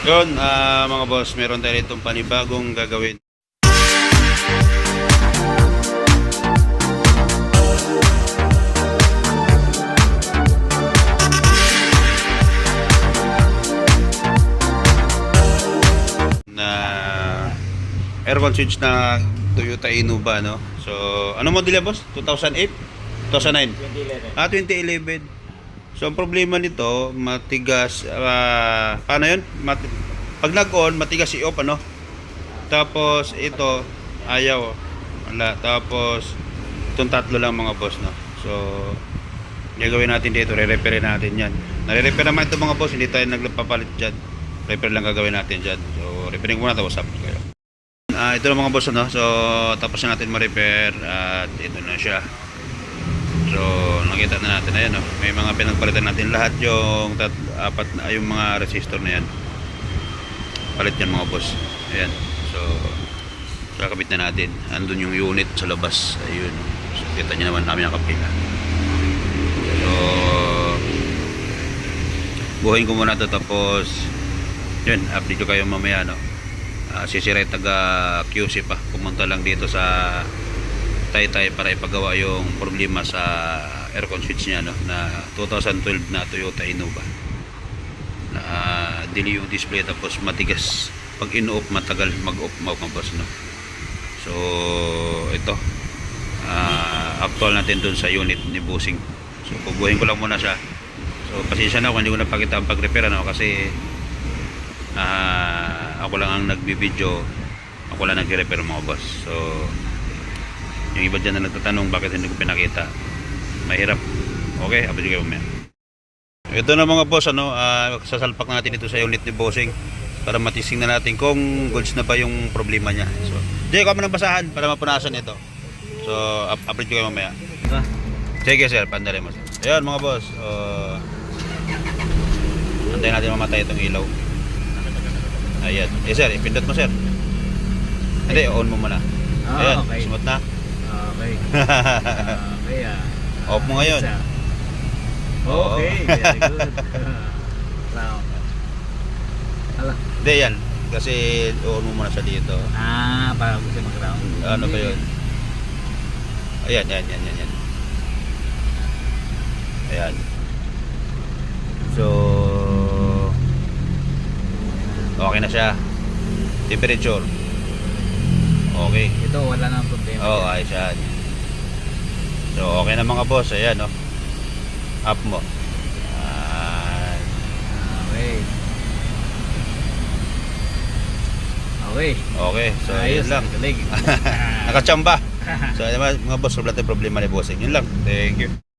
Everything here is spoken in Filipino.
Yun, ah, mga boss, meron tayo itong panibagong gagawin. na aircon switch na Toyota Innova no. So, ano model yan boss? 2008? 2009? 2011. Ah, 2011. So, ang problema nito, matigas, ah, paano yun? Mat- pag nag-on, matigas i-off, ano? Tapos, ito, ayaw. Wala. Tapos, itong tatlo lang mga boss, no? So, gagawin natin dito, re-repair natin yan. Nare-repair naman ito mga boss, hindi tayo nagpapalit dyan. Repair lang gagawin natin dyan. So, repairing muna, tapos up kayo. Ah, ito na mga boss, no? So, tapos na natin ma-repair at ito na siya. So, nakita na natin ayan, no? May mga pinagpalitan natin lahat yung tat, apat yung mga resistor na yan. Palit yan mga boss. Ayan. So, kakabit na natin. Andun yung unit sa labas. Ayun. So, kita nyo naman namin ang kapila. So, buhayin ko muna to tapos yun, update ko kayo mamaya no. Uh, sisiray taga QC pa pumunta lang dito sa Taytay para ipagawa yung problema sa aircon switch niya no? Na 2012 na Toyota Innova. Na uh, dili yung display tapos matigas. Pag in-off matagal mag-off mag-boss no? So ito. Uh, actual natin dun sa unit ni Busing. So pubuhin ko lang muna siya. So pasensya na kung hindi ko napakita ang pag-repair ano kasi ah, ako lang ang nagbibideo ako lang nagre-repair mga boss. So yung iba dyan na nagtatanong bakit hindi ko pinakita mahirap okay update kayo mamaya ito na mga boss ano ah, sasalpak natin ito sa unit ni Bossing para matising na natin kung goods na ba yung problema niya so Jay, kami ng basahan para mapunasan ito so up- update ko kayo mamaya? Sige sir, pandali mo sir. Ayan mga boss. Uh, antayin natin mamatay itong ilaw. Ayan. Eh sir, ipindot mo sir. Hindi, on mo muna. Ah, Ayan, okay. smooth na. Okay. Okay ah. Off mo ngayon. Isa. Oo. Okay, very good. Round. Ala. Hindi yan. Kasi on mo muna sa dito. Ah, para gusto mag-round. Ano ba yun? Ayan, yan, yan, yan, yan. Ayan. So, okay na siya. Temperature. Okay. Ito, wala nang problema. Oo, oh, ayos yan. So, okay na mga boss. Ayan, no. Up mo. Ayan. Okay. Okay. Okay, so yun Ayos, lang. Galing. Nakachamba. So, ayan, mga boss, wala tayong problema ni bossing. Yun lang. Thank you.